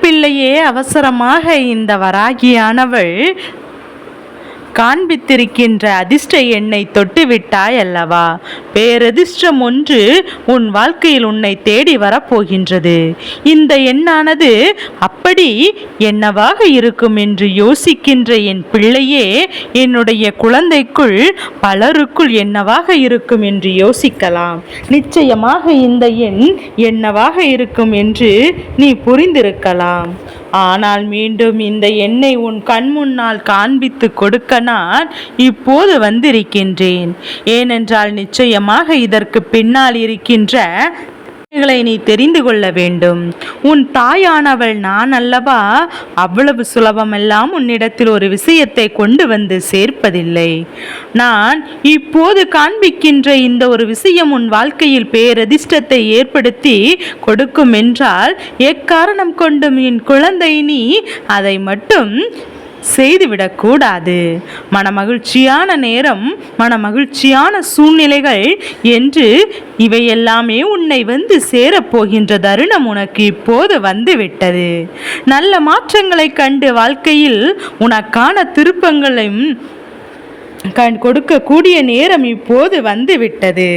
பிள்ளையே அவசரமாக இந்த வராகியானவள் காண்பித்திருக்கின்ற அதிர்ஷ்ட எண்ணை தொட்டுவிட்டாய் அல்லவா? பேரதிர்ஷ்டம் ஒன்று உன் வாழ்க்கையில் உன்னை தேடி வரப்போகின்றது. இந்த எண்ணானது அப்படி என்னவாக இருக்கும் என்று யோசிக்கின்ற என் பிள்ளையே என்னுடைய குழந்தைக்குள் பலருக்குள் என்னவாக இருக்கும் என்று யோசிக்கலாம். நிச்சயமாக இந்த எண் என்னவாக இருக்கும் என்று நீ புரிந்திருக்கலாம். ஆனால் மீண்டும் இந்த எண்ணை உன் கண் முன்னால் காண்பித்து கொடுக்க நான் இப்போது வந்திருக்கின்றேன். ஏனென்றால் நிச்சயமாக இதற்கு பின்னால் இருக்கின்ற உண்மைகளை நீ தெரிந்து கொள்ள வேண்டும். உன் தாயானவள் நான் அல்லவா? அவ்வளவு சுலபமெல்லாம் உன்னிடத்தில் ஒரு விஷயத்தை கொண்டு வந்து சேர்ப்பதில்லை. நான் இப்போது காண்பிக்கின்ற இந்த ஒரு விஷயம் உன் வாழ்க்கையில் பேரதிர்ஷ்டத்தை ஏற்படுத்தி கொடுக்கும் என்றால் எக்காரணம் கொண்டும் என் குழந்தை நீ அதை மட்டும் செய்துவிடக்கூடாது. மனமகிழ்ச்சியான நேரம் மனமகிழ்ச்சியான சூழ்நிலைகள் என்று இவையெல்லாமே உன்னை வந்து சேரப்போகின்ற தருணம் உனக்கு இப்போது வந்துவிட்டது. நல்ல மாற்றங்களை கண்டு வாழ்க்கையில் உனக்கான திருப்பங்களையும் கண் கொடுக்கக்கூடிய நேரம் இப்போது வந்துவிட்டது.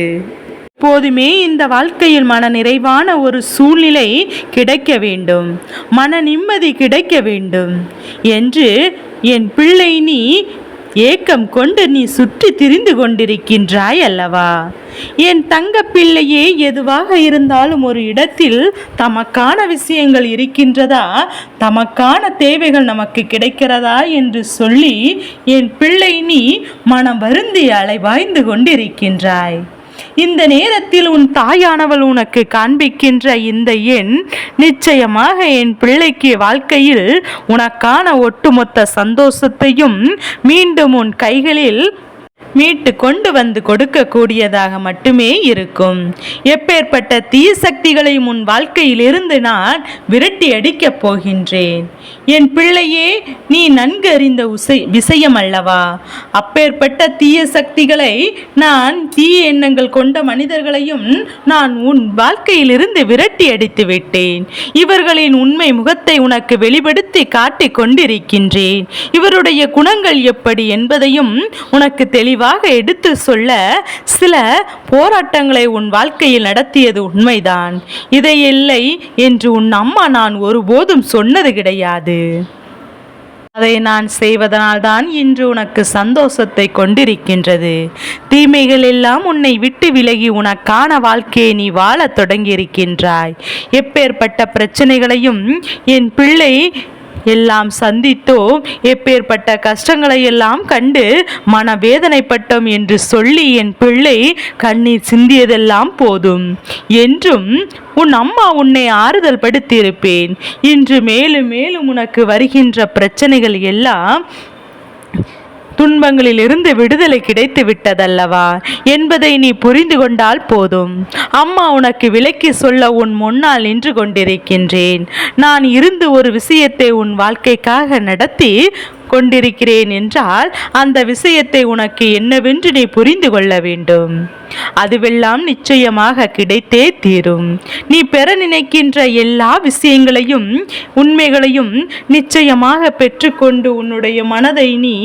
எப்போதுமே இந்த வாழ்க்கையில் மன நிறைவான ஒரு சூழ்நிலை கிடைக்க வேண்டும். மன நிம்மதி கிடைக்க வேண்டும். என்று என் பிள்ளை நீ ஏக்கம் கொண்டு நீ சுற்றி திரிந்து கொண்டிருக்கின்றாய் அல்லவா? என் தங்க பிள்ளையே எதுவாக இருந்தாலும் ஒரு இடத்தில் தமக்கான விஷயங்கள் இருக்கின்றதா? தமக்கான தேவைகள் நமக்கு கிடைக்கிறதா? என்று சொல்லி என் பிள்ளை நீ மனம் வருந்தி அலைவாய்ந்து கொண்டிருக்கின்றாய். இந்த நேரத்தில் உன் தாயானவள் உனக்கு காண்பிக்கின்ற இந்த எண் நிச்சயமாக என் பிள்ளைக்கு வாழ்க்கையில் உனக்கான ஒட்டுமொத்த சந்தோஷத்தையும் மீண்டும் உன் கைகளில் மீட்டு கொண்டு வந்து கொடுக்கக்கூடியதாக மட்டுமே இருக்கும். எப்பேற்பட்ட தீய சக்திகளையும் உன் வாழ்க்கையிலிருந்து நான் விரட்டி அடிக்கப் போகின்றேன். என் பிள்ளையே நீ நன்கு அறிந்த உசை விஷயம் அல்லவா? அப்பேற்பட்ட தீய சக்திகளை நான் தீய எண்ணங்கள் கொண்ட மனிதர்களையும் நான் உன் வாழ்க்கையிலிருந்து விரட்டி அடித்து விட்டேன். இவர்களின் உண்மை முகத்தை உனக்கு வெளிப்படுத்தி காட்டிக் கொண்டிருக்கின்றேன். இவருடைய குணங்கள் எப்படி என்பதையும் உனக்கு தெளிவு தெளிவாக எடுத்து சொல்ல சில போராட்டங்களை உன் வாழ்க்கையில் நடத்தியது உண்மைதான். இதை இல்லை என்று உன் அம்மா நான் ஒருபோதும் சொன்னது கிடையாது. அதை நான் செய்வதனால்தான் இன்று உனக்கு சந்தோஷத்தை கொண்டிருக்கின்றது. தீமைகள் எல்லாம் உன்னை விட்டு விலகி உனக்கான வாழ்க்கையை நீ வாழத் தொடங்கியிருக்கின்றாய். எப்பேற்பட்ட பிரச்சனைகளையும் என் பிள்ளை எல்லாம் சந்தித்தோம். எப்பேற்பட்ட கஷ்டங்களை எல்லாம் கண்டு மனவேதனைப்பட்டோம் என்று சொல்லி என் பிள்ளை கண்ணீர் சிந்தியதெல்லாம் போதும். என்றும் உன் அம்மா உன்னை ஆறுதல் படுத்தியிருப்பேன். இன்று மேலும் மேலும் உனக்கு வருகின்ற பிரச்சனைகள் எல்லாம் துன்பங்களிலிருந்து விடுதலை கிடைத்து விட்டதல்லவா? என்பதை நீ புரிந்து கொண்டால் போதும். அம்மா உனக்கு விலக்கி சொல்ல உன் முன்னால் நின்று கொண்டிருக்கின்றேன். நான் இருந்து ஒரு விஷயத்தை உன் வாழ்க்கைக்காக நடத்தி கொண்டிருக்கிறேன் என்றால் அந்த விஷயத்தை உனக்கு என்னவென்று நீ புரிந்து கொள்ள வேண்டும். அதுவெல்லாம் நிச்சயமாக கிடைத்தே தீரும். நீ பெற நினைக்கின்ற எல்லா விஷயங்களையும் உண்மைகளையும் நிச்சயமாக பெற்றுக்கொண்டு உன்னுடைய மனதை நீ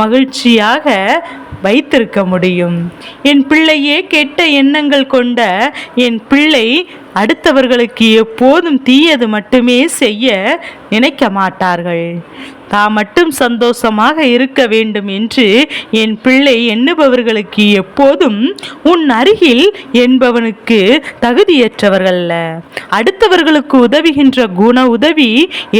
மகிழ்ச்சியாக வைத்திருக்க முடியும். என் பிள்ளையே கெட்ட எண்ணங்கள் கொண்ட என் பிள்ளை அடுத்தவர்களுக்கு எப்போதும் தீயது மட்டுமே செய்ய நினைக்க மாட்டார்கள். தான் மட்டும் சந்தோஷமாக இருக்க வேண்டும் என்று என் பிள்ளை எண்ணுபவர்களுக்கு எப்போதும் உன் அருகில் என்பவனுக்கு தகுதியற்றவர்கள்ல அடுத்தவர்களுக்கு உதவுகின்ற குண உதவி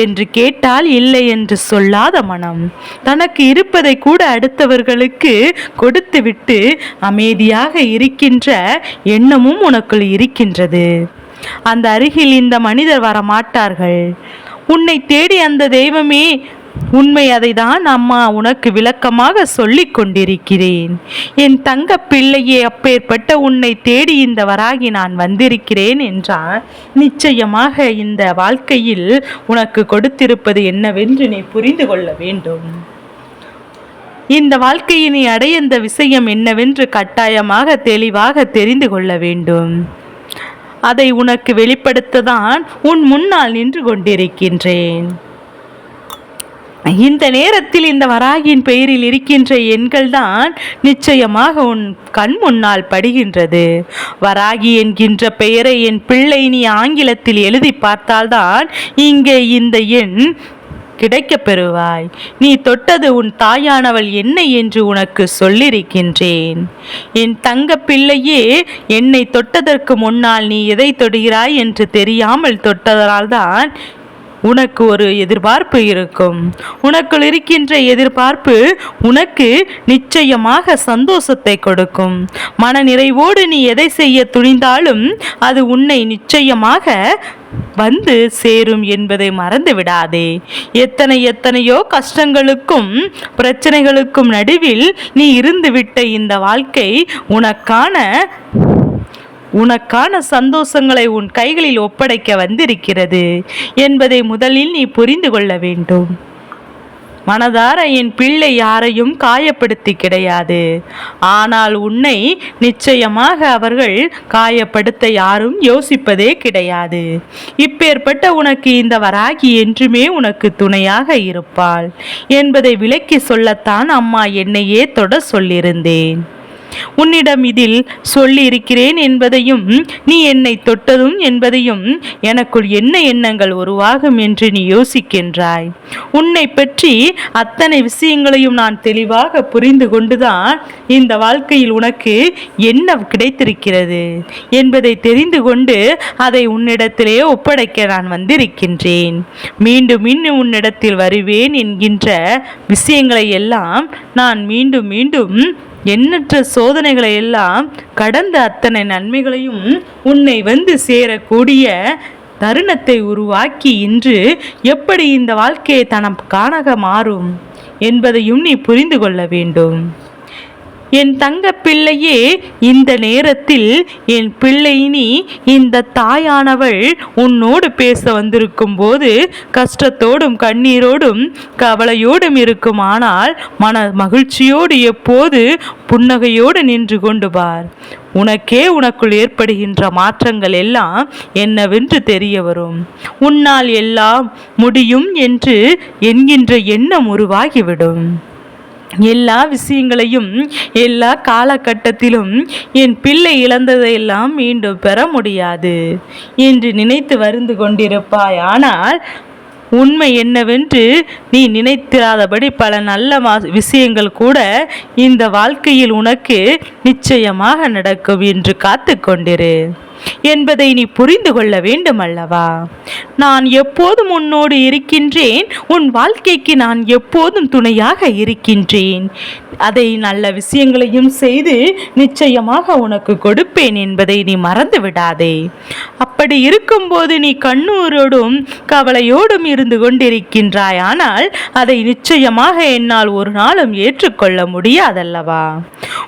என்று கேட்டால் இல்லை என்று சொல்லாத மனம். தனக்கு இருப்பதை கூட அடுத்தவர்களுக்கு கொடுத்துவிட்டு அமைதியாக இருக்கின்ற எண்ணமும் உனக்குள் இருக்கின்றது. அந்த அருகில் இந்த மனிதர் வரமாட்டார்கள். உன்னை தேடி அந்த தெய்வமே உண்மை அதை தான் அம்மா உனக்கு விளக்கமாக சொல்லிக் கொண்டிருக்கிறேன். என் தங்க பிள்ளையே அப்பேற்பட்ட உன்னை தேடி இந்த வராகி நான் வந்திருக்கிறேன் என்றால் நிச்சயமாக இந்த வாழ்க்கையில் உனக்கு கொடுத்திருப்பது என்னவென்று நீ புரிந்து கொள்ள வேண்டும். இந்த வாழ்க்கையை நீ அடைய இந்த விஷயம் என்னவென்று கட்டாயமாக தெளிவாக தெரிந்து கொள்ள வேண்டும். அதை உனக்கு வெளிப்படுத்ததான் உன் முன்னால் நின்று கொண்டிருக்கின்றேன். இந்த நேரத்தில் இந்த வராகியின் பெயரில் இருக்கின்ற எண்கள்தான் நிச்சயமாக உன் கண் முன்னால் படுகின்றது. வராகி என்கின்ற பெயரை என் பிள்ளை நீ ஆங்கிலத்தில் எழுதி பார்த்தால்தான் இங்கே இந்த எண் கிடைக்கப் பெறுவாய். நீ தொட்டது உன் தாயானவள் என்ன என்று உனக்கு சொல்லியிருக்கின்றேன் என் தங்க பிள்ளையே என்னை தொட்டதற்கு முன்னால் நீ எதை தொடுகிறாய் என்று தெரியாமல் தொட்டதால்தான் உனக்கு ஒரு எதிர்பார்ப்பு இருக்கும். உனக்குள் இருக்கின்ற எதிர்பார்ப்பு உனக்கு நிச்சயமாக சந்தோஷத்தை கொடுக்கும். மன நிறைவோடு நீ எதை செய்ய துணிந்தாலும் அது உன்னை நிச்சயமாக வந்து சேரும் என்பதை மறந்து விடாதே. எத்தனை எத்தனையோ கஷ்டங்களுக்கும் பிரச்சனைகளுக்கும் நடுவில் நீ இருந்துவிட்ட இந்த வாழ்க்கை உனக்கான உனக்கான சந்தோஷங்களை உன் கைகளில் ஒப்படைக்க வந்திருக்கிறது என்பதை முதலில் நீ புரிந்து கொள்ள வேண்டும். மனதார என் பிள்ளை யாரையும் காயப்படுத்தி கிடையாது. ஆனால் உன்னை நிச்சயமாக அவர்கள் காயப்படுத்த யாரும் யோசிப்பதே கிடையாது. இப்பேற்பட்ட உனக்கு இந்த வராகி என்றுமே உனக்கு துணையாக இருப்பாள் என்பதை விளக்கி சொல்லத்தான் அம்மா என்னையே தொட சொல்லியிருந்தேன். உன்னிடம் இதில் சொல்லியிருக்கிறேன் என்பதையும் நீ என்னை தொட்டதும் என்பதையும் எனக்குள் என்ன எண்ணங்கள் உருவாகும் என்று நீ யோசிக்கின்றாய். உன்னை பற்றி அத்தனை விஷயங்களையும் நான் தெளிவாக புரிந்து கொண்டுதான் இந்த வாழ்க்கையில் உனக்கு என்ன கிடைத்திருக்கிறது என்பதை தெரிந்து கொண்டு அதை உன்னிடத்திலே ஒப்படைக்க நான் வந்திருக்கின்றேன். மீண்டும் இன்னும் உன்னிடத்தில் வருவேன் என்கின்ற விஷயங்களை எல்லாம் நான் மீண்டும் மீண்டும் எண்ணற்ற சோதனைகளை எல்லாம் கடந்த அத்தனை நன்மைகளையும் உன்னை வந்து சேரக்கூடிய தருணத்தை உருவாக்கி இன்று எப்படி இந்த வாழ்க்கையை தனக்கானக மாறும் என்பதையும் நீ புரிந்து கொள்ள வேண்டும். என் தங்க பிள்ளையே இந்த நேரத்தில் என் பிள்ளை நீ இந்த தாயானவள் உன்னோடு பேச வந்திருக்கும் போது கஷ்டத்தோடும் கண்ணீரோடும் கவலையோடும் இருக்கும் ஆனால் மன மகிழ்ச்சியோடு எப்போது புன்னகையோடு நின்று கொண்டு பார். உனக்கே உனக்குள் ஏற்படுகின்ற மாற்றங்கள் எல்லாம் என்னவென்று தெரிய வரும். உன்னால் எல்லாம் முடியும் என்று என்கின்ற எண்ணம் உருவாகிவிடும். எல்லா விஷயங்களையும் எல்லா காலகட்டத்திலும் என் பிள்ளை இழந்ததையெல்லாம் மீண்டும் பெற முடியாது என்று நினைத்து வருந்து கொண்டிருப்பாய். ஆனால் உண்மை என்னவென்று நீ நினைத்திராதபடி பல நல்ல விஷயங்கள் கூட இந்த வாழ்க்கையில் உனக்கு நிச்சயமாக நடக்கும் என்று காத்து கொண்டிரு என்பதை நீ புரிந்து கொள்ள வேண்டும் அல்லவா நான் எப்போதும் உன்னோடு இருக்கின்றேன். உன் வாழ்க்கைக்கு நான் எப்போதும் துணையாக இருக்கின்றேன். அதை நல்ல விஷயங்களையும் செய்து நிச்சயமாக உனக்கு கொடுப்பேன் என்பதை நீ மறந்து விடாதே. அப்படி இருக்கும்போது நீ கண்ணூரோடும் கவலையோடும் இருந்து கொண்டிருக்கின்றாய். ஆனால் அதை நிச்சயமாக என்னால் ஒரு நாளும் ஏற்றுக்கொள்ள முடியாதல்லவா?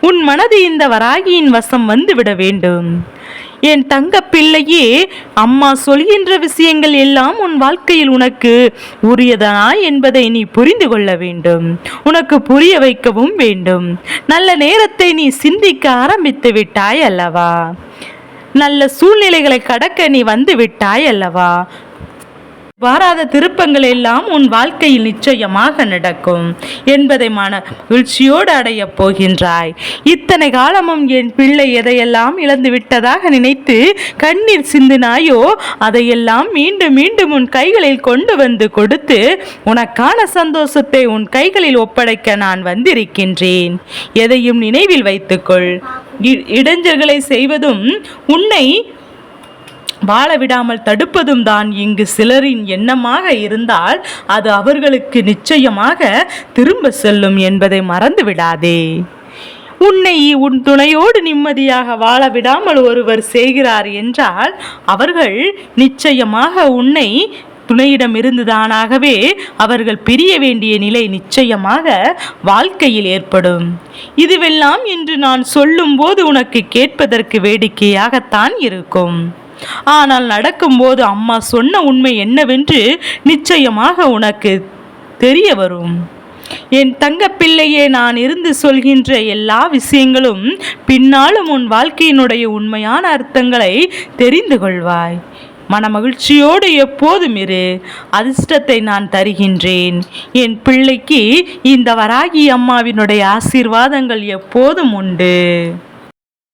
உன் மனது இந்த வராகியின் வசம் வந்துவிட வேண்டும். என் தங்க பிள்ளையே அம்மா சொல்கின்ற விஷயங்கள் எல்லாம் உன் வாழ்க்கையில் உனக்கு உரியதனா என்பதை நீ புரிந்து கொள்ள வேண்டும். உனக்கு புரிய வைக்கவும் வேண்டும். நல்ல நேரத்தை நீ சிந்திக்க ஆரம்பித்து விட்டாய் அல்லவா? நல்ல சூழ்நிலைகளை கடக்க நீ வந்து விட்டாய் அல்லவா? வாராத திருப்பங்கள் எல்லாம் உன் வாழ்க்கையில் நிச்சயமாக நடக்கும் என்பதை மன மகிழ்ச்சியோடு அடையப் போகின்றாய். இத்தனை காலமும் என் பிள்ளை எதையெல்லாம் இழந்து விட்டதாக நினைத்து கண்ணீர் சிந்தினாயோ அதையெல்லாம் மீண்டும் மீண்டும் உன் கைகளில் கொண்டு வந்து கொடுத்து உனக்கான சந்தோஷத்தை உன் கைகளில் ஒப்படைக்க நான் வந்திருக்கின்றேன். எதையும் நினைவில் வைத்துக்கொள். இடைஞ்சல்களை செய்வதும் உன்னை வாழ விடாமல் தடுப்பதும் தான் இங்கு சிலரின் எண்ணமாக இருந்தால் அது அவர்களுக்கு நிச்சயமாக திரும்ப செல்லும் என்பதை மறந்து விடாதே உன்னை உன் துணையோடு நிம்மதியாக வாழ விடாமல் ஒருவர் செய்கிறார் என்றால் அவர்கள் நிச்சயமாக உன்னை துணையிடமிருந்துதானாகவே அவர்கள் பிரிய வேண்டிய நிலை நிச்சயமாக வாழ்க்கையில் ஏற்படும். இதுவெல்லாம் இன்று நான் சொல்லும்போது உனக்கு கேட்பதற்கு வேடிக்கையாகத்தான் இருக்கும். ஆனால் நடக்கும்போது அம்மா சொன்ன உண்மை என்னவென்று நிச்சயமாக உனக்கு தெரிய வரும். என் தங்கப்பிள்ளையே நான் இருந்து சொல்கின்ற எல்லா விஷயங்களும் பின்னாலும் உன் வாழ்க்கையினுடைய உண்மையான அர்த்தங்களை தெரிந்து கொள்வாய். மனமகிழ்ச்சியோடு எப்போதும் இரு. அதிர்ஷ்டத்தை நான் தருகின்றேன். என் பிள்ளைக்கு இந்த வராகி அம்மாவினுடைய ஆசீர்வாதங்கள் எப்போதும் உண்டு.